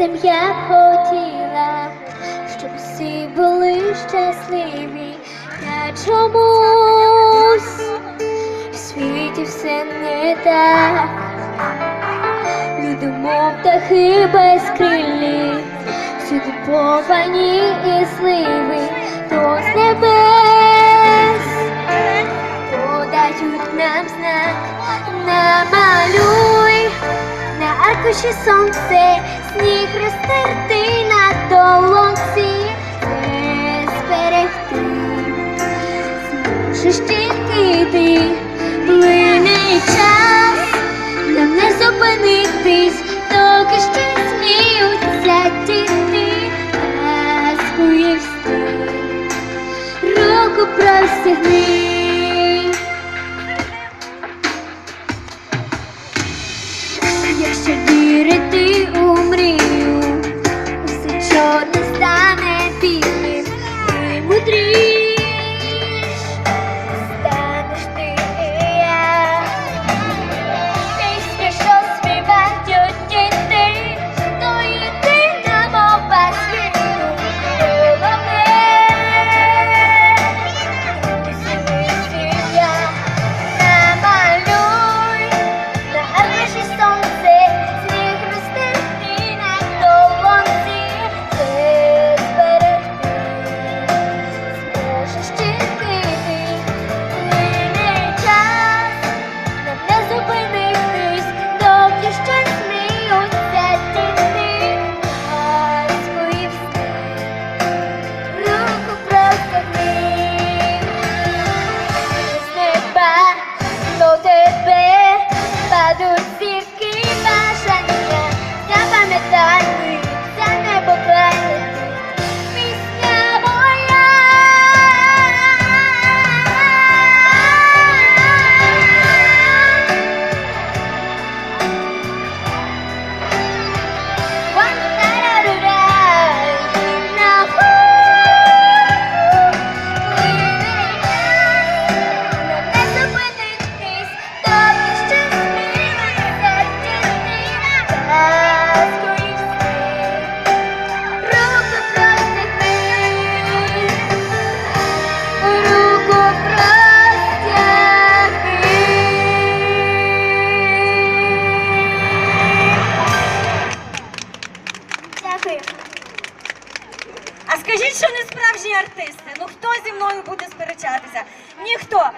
я б хотіла, щоб всі були щасливі, я чомусь в світі все не так. Люди, мов птахи безкрилі, всюди повані і сливи, то з небес подають нам знак, на аркуші сонце, сніг розтерти на долонці, не зберегти, зможеш тільки ти, плине час, нам не зупинитись, доки ще сміються діти, казкує встиг, руку простягни. І що не справжні артисти. Ну хто зі мною буде сперечатися? Ніхто.